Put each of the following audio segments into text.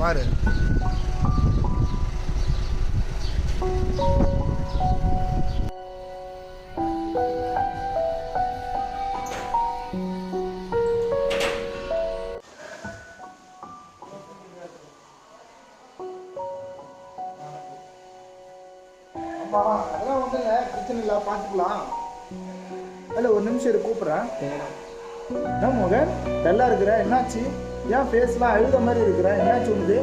பாரு. அதெல்லாம் ஒன்றும் பிரச்சனை இல்லை பார்த்துக்கலாம் இல்லை ஒரு நிமிஷம் கூப்பிட்றேன். என்ன மகன்? நல்லா இருக்கிற என்னாச்சு? ஏன் ஃபேஸ்லாம் அழுத மாதிரி இருக்கிற? என்னாச்சு உனது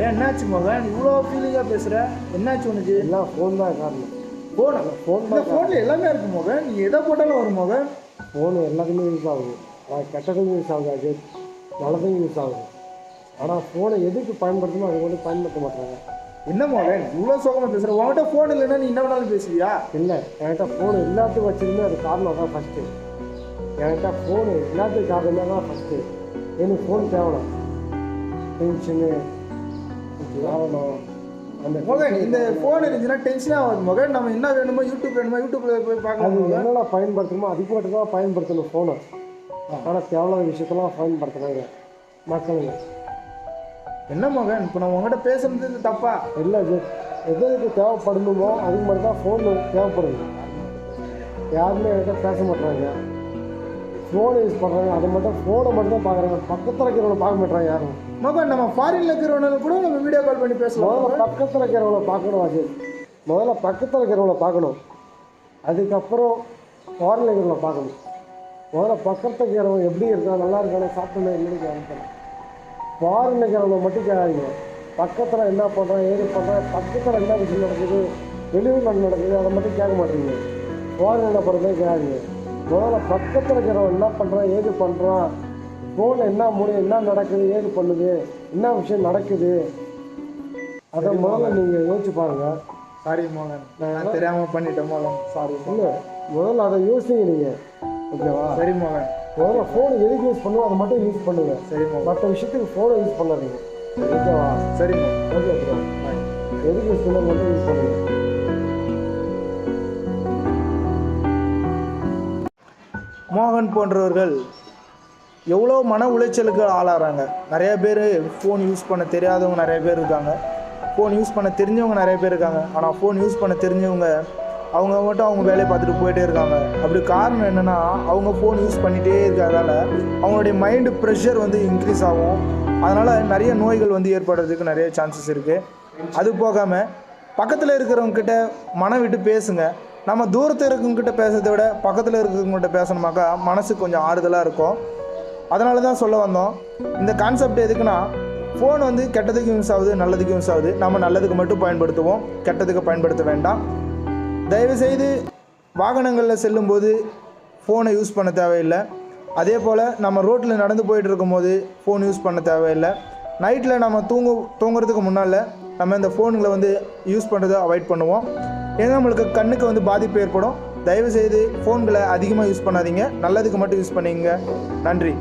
ஏன் என்னாச்சு மோகன்? இவ்வளோ ஃபீலிங்காக பேசுகிற என்னாச்சு உனக்கு? எல்லாம் ஃபோன் தான் காரணம். ஃபோன் phone இந்த ஃபோனில் எல்லாமே இருக்கு மோகன். நீ எதை போட்டாலும் வரும் மோகன். ஃபோனு எல்லாத்துக்குமே யூஸ் ஆகுது. அது கெட்டதுக்கும் யூஸ் ஆகுது அது நல்லதுக்கும் யூஸ் ஆகுது. ஆனால் ஃபோனை எதுக்கு பயன்படுத்தணும் அது வந்து பயன்படுத்த மாட்டாங்க. என்ன மோகன்? இவ்வளோ சோகமாக பேசுகிற உன்கிட்ட ஃபோன் இல்லைன்னா நீ என்ன வேணாலும் பேசுவியா? இல்லை என்கிட்ட ஃபோனு எல்லாத்துக்கும் வச்சிருந்தே அது காரணம் தான் ஃபஸ்ட்டு என்கிட்ட ஃபோனு எல்லாத்துக்கும் காரணம் தான் ஃபஸ்ட்டு எனக்கு ஃபோன் தேவலாம் டென்ஷனு தேவலாம் அந்த மோகன் இந்த ஃபோன் இருந்துச்சுன்னா டென்ஷனாக ஆகுது மோகன் நம்ம என்ன வேணுமோ யூடியூப் வேணுமோ யூடியூப்ல போய் பார்க்கலாம் அது என்னென்ன பயன்படுத்தணுமோ அதுக்கு மட்டும் தான் பயன்படுத்தணும் ஃபோனை ஆனால் தேவையில்லாத விஷயத்தெல்லாம் பயன்படுத்துகிறாங்க மக்களுங்க என்ன மோகன் இப்போ நம்ம உங்ககிட்ட பேசுறது தப்பா இல்லை இது எது எதுக்கு தேவைப்படணுமோ அதுக்கு மட்டும் தான் ஃபோன் தேவைப்படுது யாருமே என்கிட்ட பேச மாட்டாங்க ஃபோன் யூஸ் பண்ணுறாங்க அதை மட்டும் ஃபோனை மட்டும் தான் பார்க்குறாங்க. பக்கத்தில் இருக்கிறவங்கள பார்க்க மாட்டாங்க யாரும். மோகன் நம்ம ஃபாரின்ல இருக்கிறவனால கூட நம்ம வீடியோ கால் பண்ணி பேசலாம். முதல்ல பக்கத்தில் இருக்கிறவங்கள பார்க்கணும் அது முதல்ல பக்கத்தில் இருக்கிறவங்கள பார்க்கணும். அதுக்கப்புறம் ஃபாரினில் இருக்கிறவங்கள பார்க்கணும். முதல்ல பக்கத்தில் இருக்கிறவங்க எப்படி இருக்கான் நல்லா இருக்கானே சாப்பிட்டு இல்லைன்னு கேட்கணும். ஃபாரினில் இருக்கிறவங்க மட்டும் கேட்காதீங்க பக்கத்தில் என்ன பண்ணுறான் ஏது பண்ணுறான் பக்கத்தில் என்ன விஷயம் நடக்குது வெளியூரில் என்ன நடக்குது அதை மட்டும் கேட்க மாட்டீங்க. ஃபாரின் என்ன பண்ணுறதே கேட்காதீங்க முதல்ல பக்கத்தில் இருக்கிறவன் என்ன பண்ணுறான் ஏது பண்ணுறான் ஃபோனில் என்ன முடியும் என்ன நடக்குது ஏது பண்ணுது என்ன விஷயம் நடக்குது? அதை முதல்ல நீங்கள் யோசிச்சு பாருங்கள் சாரி மோகன். நான் தெரியாம பண்ணிட்டேன் மோகன். சாரி இல்லை முதல்ல அதை யோசிங்க நீங்கள் ஓகேவா? சரி மோகன். முதல்ல ஃபோன் எதுக்கு யூஸ் பண்ணுவோம் அதை மட்டும் யூஸ் பண்ணுங்க. சரி மற்ற விஷயத்துக்கு ஃபோனை யூஸ் பண்ணாதீங்க. ஓகேவா? சரி ஓகே எதுக்கு யூஸ் பண்ண மட்டும் யூஸ் பண்ணுங்க? மோகன் போன்றவர்கள் எவ்வளோ மன உளைச்சலுக்கு ஆளாகிறாங்க நிறைய பேர் ஃபோன் யூஸ் பண்ண தெரியாதவங்க நிறைய பேர் இருக்காங்க. ஃபோன் யூஸ் பண்ண தெரிஞ்சவங்க நிறைய பேர் இருக்காங்க. ஆனால் ஃபோன் யூஸ் பண்ண தெரிஞ்சவங்க அவங்க மட்டும் அவங்க வேலையை பார்த்துட்டு போயிட்டே இருக்காங்க. அப்படி காரணம் என்னென்னா அவங்க ஃபோன் யூஸ் பண்ணிகிட்டே இருக்கிறதால அவங்களுடைய மைண்டு ப்ரெஷர் வந்து இன்க்ரீஸ் ஆகும். அதனால் நிறைய நோய்கள் வந்து ஏற்படுறதுக்கு நிறைய சான்சஸ் இருக்குது அது போகாமல் பக்கத்தில் இருக்கிறவங்கக்கிட்ட மனம் விட்டு பேசுங்க. நம்ம தூரத்தில் இருக்கவங்ககிட்ட பேசுறதை விட பக்கத்தில் இருக்கிறவங்ககிட்ட பேசணுமாக்கா மனசு கொஞ்சம் ஆறுதலாக இருக்கும். அதனால தான் சொல்ல வந்தோம். இந்த கான்செப்ட் எதுக்குன்னா ஃபோன் வந்து கெட்டதுக்கு யூஸ் ஆகுது நல்லதுக்கு யூஸ் ஆகுது. நம்ம நல்லதுக்கு மட்டும் பயன்படுத்துவோம். கெட்டதுக்கு பயன்படுத்த வேண்டாம். தயவுசெய்து வாகனங்களில் செல்லும்போது ஃபோனை யூஸ் பண்ண தேவையில்லை. அதே போல் நம்ம ரோட்டில் நடந்து போயிட்டு இருக்கும்போது ஃபோன் யூஸ் பண்ண தேவையில்லை. நைட்டில் நம்ம தூங்கு தூங்குறதுக்கு முன்னால் நம்ம இந்த ஃபோனுங்களை வந்து யூஸ் பண்ணுறதை அவாய்ட் பண்ணுவோம். ஏன்னா நம்மளுக்கு கண்ணுக்கு வந்து பாதிப்பு ஏற்படும். தயவுசெய்து ஃபோன்களை அதிகமாக யூஸ் பண்ணாதீங்க. நல்லதுக்கு மட்டும் யூஸ் பண்ணிங்க நன்றி.